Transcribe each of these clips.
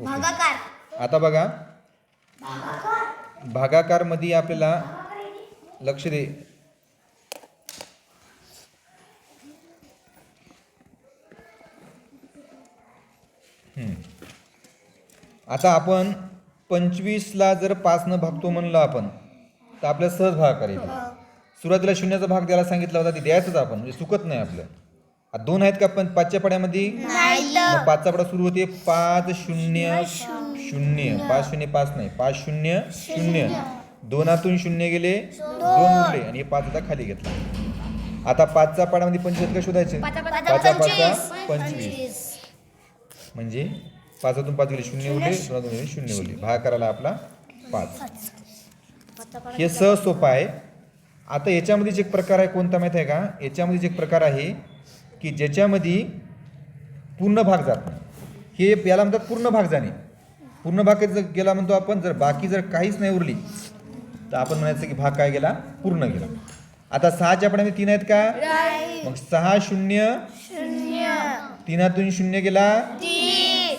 भागाकार. आता बघा. भागाकार. मध्ये आपल्याला लक्ष दे. आता आपण पंचवीसला जर पाचनं भागतो म्हणलं आपण तर आपल्याला सहज भाग करायचा सुरुवातीला शून्याचा भाग द्यायला सांगितला होता ते द्यायचंच आपण म्हणजे चुकत नाही आपलं. दोन आहेत का पण पाचच्या पाड्यामध्ये? मग पाचचा पडा सुरू होते पाच शून्य शून्य. पाच शून्य पाच नाही. पाच शून्य शून्य. दोनातून शून्य गेले दोन. उरले. आणि हे पाच आता खाली घेतला. आता पाचचा पाड्यामध्ये पंचवीस का शोधायचे? पाचा पाचा पंचवीस. म्हणजे पाचातून पाच गेले शून्य उरले दोनातून गेले शून्य उरले. भाग करायला आपला पाच. हे सहज सोपं आहे. आता याच्यामध्येच एक प्रकार आहे कोणता माहीत आहे का? याच्यामध्येच एक प्रकार आहे. की ज्याच्यामध्ये पूर्ण भाग जात नाही. हे याला म्हणतात पूर्ण भाग जाणे. पूर्ण भाग जर गेला म्हणतो आपण जर बाकी जर काहीच नाही उरली तर आपण म्हणायचं की भाग काय गेला? पूर्ण गेला. आता सहाच्या पडामध्ये तीन आहेत का? मग सहा शून्य. तीनातून शून्य गेला?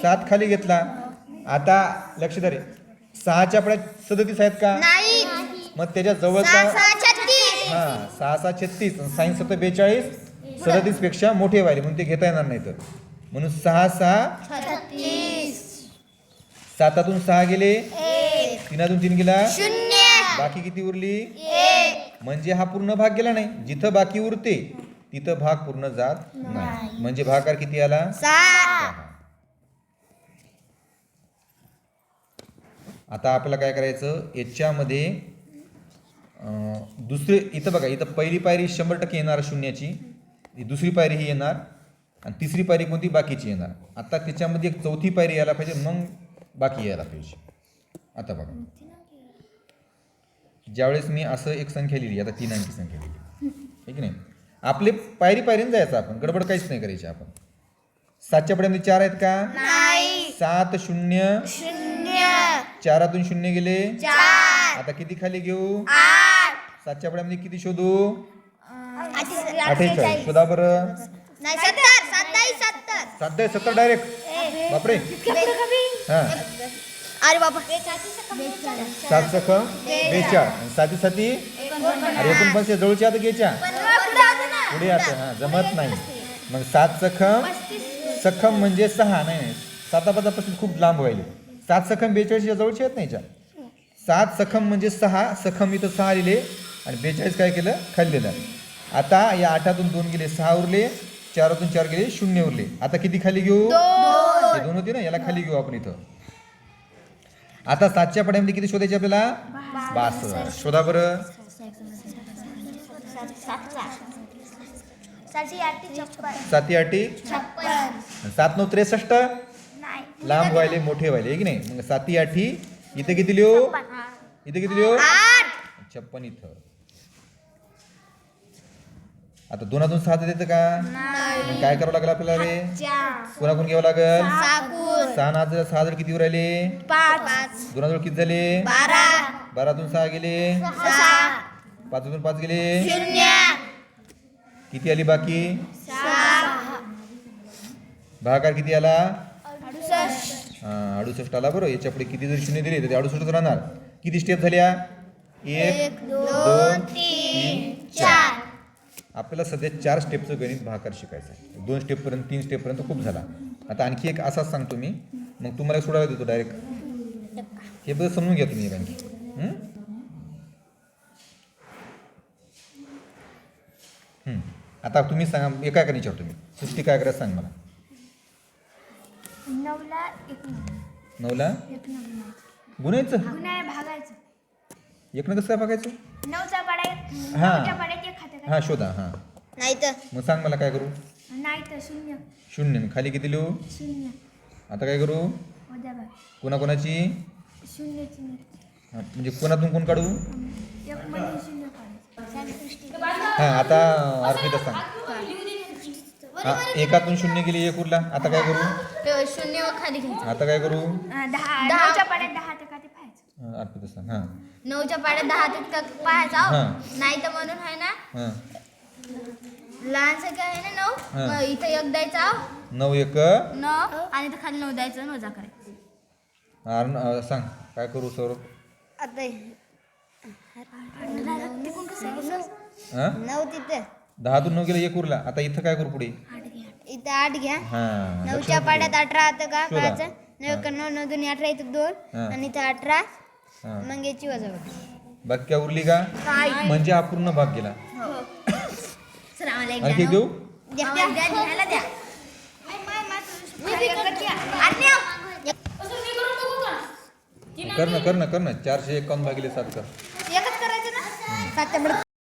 सात खाली घेतला. आता लक्ष धरे सहाच्या पड्यात सदतीस आहेत का? मग त्याच्या जवळचा सहा छत्तीस हा सहा सहा छत्तीस साईन सत्तर बेचाळीस. सदतीसपेक्षा मोठे व्हायले म्हणून ते घेता येणार नाही तर म्हणून सहा सहा. सातातून सहा गेले. तीनातून तीन गेला. बाकी किती उरली? म्हणजे हा पूर्ण भाग गेला नाही. जिथं बाकी उरते तिथं भाग पूर्ण जात नाही. म्हणजे भागाकार किती आला? आता आपल्याला काय करायचं? याच्यामध्ये दुसरे इथं बघा इथं पहिली पायरी शंभर टक्के येणार शून्याची. ही दुसरी पायरी ही येणार आणि तिसरी पायरी कोणती? बाकीची येणार. आता त्याच्यामध्ये एक चौथी पायरी यायला पाहिजे मग बाकी यायला पाहिजे. आता बघा. ज्यावेळेस मी असं एक संख्या लिहिली आता तीन अंकी संख्या लिहिली. ठीक नाही? आपले पायरी पायरीने जायचं आपण. गडबड काहीच नाही करायची आपण. सातच्या पड्यामध्ये चार आहेत का? सात शून्य. चारातून शून्य गेले. आता किती खाली घेऊ? सातच्या पड्यामध्ये किती शोधू? अठ्ठेचाळीस शोधा बरं. नाही सत्तर सत्तावीस सत्तर. सात दे सत्तर डायरेक्ट बापरे. हा. अरे बाबा. सात सख बेचाळ. आणि साती साती? अरे एकूण पण जवळच्या आता घ्यायच्या. पुढे आता हा जमत नाही. मग सात सखम सखम म्हणजे सहा नाही नाही. साता पासून खूप लांब व्हायले. सात सखम बेचाळीसच्या जवळचे आहेत नाही. सात सखम म्हणजे सहा सखम इथं सहा लिहिले. आणि बेचाळीस काय केलं? खाल्लेलं. आता या आठातून दोन गेले सहा उरले चारातून चार गेले शून्य उरले. आता किती खाली घेऊ? हे दोन होते ना याला खाली घेऊ आपण इथं. आता सातच्या पड्यामध्ये किती शोधायचे आपल्याला? बासष्ट. शोधा बरं. साती आठी? सात नऊ त्रेसष्ट? लांब व्हायले मोठे व्हायले की नाही? मग साती आठी इथे किती लिहू? इथे किती लिहू? छप्पन इथं. आता दोनातून सहा देतं का? मग काय करावं लागेल आपल्याला रे? कोणाकडून घ्यावं लागेल? सहा नाच सहा जर किती राहिले? पाच. दोनाजवळ किती झाले? बारा. बारातून सहा गेले? सहा. पाचतून पाच गेले? किती आली बाकी? भागाकार किती आला? अडुसष्ट. हा अडुसष्ट आला बरोबर याच्यापुढे किती जरी शून्य दिले तर ते अडुसष्टच राहणार. किती स्टेप झाल्या? एक दोन आपल्याला सध्या चार स्टेपचं गणित भाकार शिकायचं आहे. दोन स्टेपपर्यंत तीन स्टेपपर्यंत खूप झाला. आता आणखी एक असाच सांगतो मी. मग तुम्हाला सोडायला देतो डायरेक्ट हे बघ समजून घ्या तुम्ही आणखी. आता तुम्ही सांगा एका एका विचारतो तुम्ही सृष्टी काय करायचं सांग मला. नऊला एक नऊला? एक नऊ गुणायचं? एकनं कसं काय बघायचं नऊचा पाड्या हा. नऊच्या पाड्यात एक खातं हां शोधा हां. नाही तर मग सांग मला काय करू? नाही तर शून्य. शून्य. खाली किती लिहू? शून्य. आता काय करू? कोणाकोणाची? शून्य शून्य हां, म्हणजे कोणातून कोण काढू? एक मध्ये शून्य काढायचं. हां आता अर्पिता सांग. हां एकातून शून्य गेली एक उरला. आता काय करू? शून्य खाली घ्यायचं. आता काय करू? दहा. पाड्यात दहा ते खाते पाहायचं. हां, अर्पिता सांग हां. नऊच्या पाड्यात दहा ते पाहायचं हा. नाही तर म्हणून आहे ना हां. लहान संख्या आहे ना नऊ हा. मग इथं एक द्यायचा नऊ एक. नऊ आणि इथं खाली नऊ द्यायचं करायचं अरुण, अं, सांग काय करू सौरभ? आता हा नऊ तिथे. दहातून नऊ गेलं एक उरला. आता इथं काय करू पुढे? इथं आठ घ्या. हा नऊच्या पाड्यात अठरा आता का शोधा. कळायचं नऊ एक नऊ नऊ दोन्ही अठरा इथं दोन हा. आणि इथं अठरा. मग याची वजा बाकी काय उरली का म्हणजे हा पूर्ण भाग गेला. सर आम्हाला एक आणखी एक देऊ द्या द्या, घ्यायला द्या. कर ना कर ना कर ना. चारशे एकावन्न भागिले सात कर. एकच करायचं ना? सातच्या